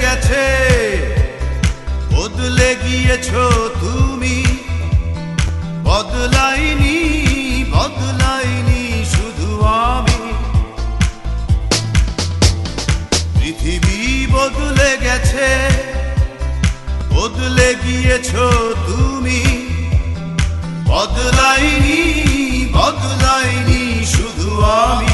গেছে। বদলে গিয়েছো তুমি। বদলাইনি বদলাইনি শুধু আমি। পৃথিবী বদলে গেছে। বদলে গিয়েছো তুমি। বদলাইনি বদলাইনি শুধু আমি।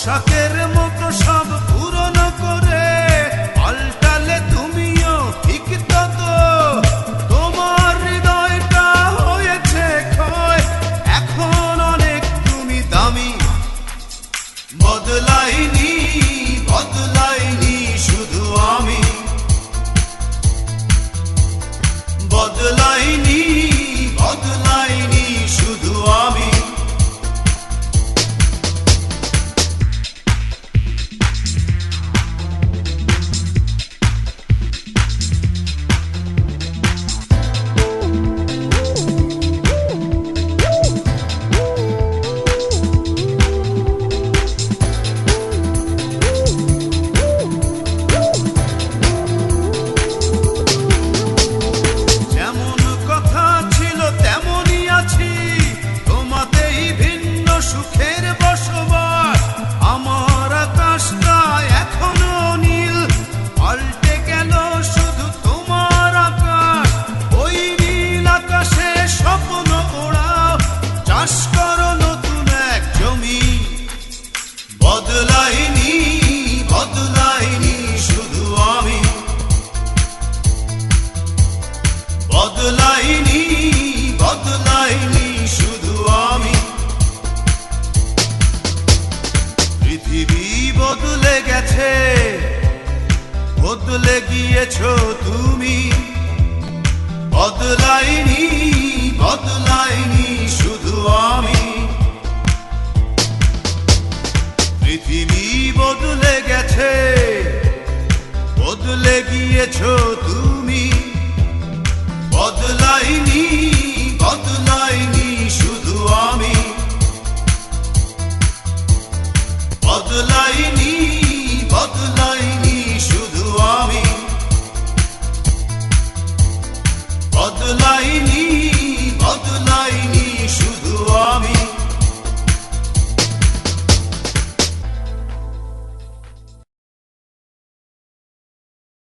পোশাকের মতো সব পুরনো করে পাল্টালে তুমিও ঠিক তত। তোমার হৃদয়টা হয়েছে ক্ষয়, এখন অনেক তুমি দামি। বদলাইনি বদলাইনি শুধু আমি। বদলাইনি বদলে গেছে। বদলে গিয়েছো তুমি। বদলাইনি বদলাইনি শুধু আমি। পৃথিবী বদলে গেছে। বদলে গিয়েছো তুমি। বদলাইনি বদলাইনি শুধু আমি। বদলাইনি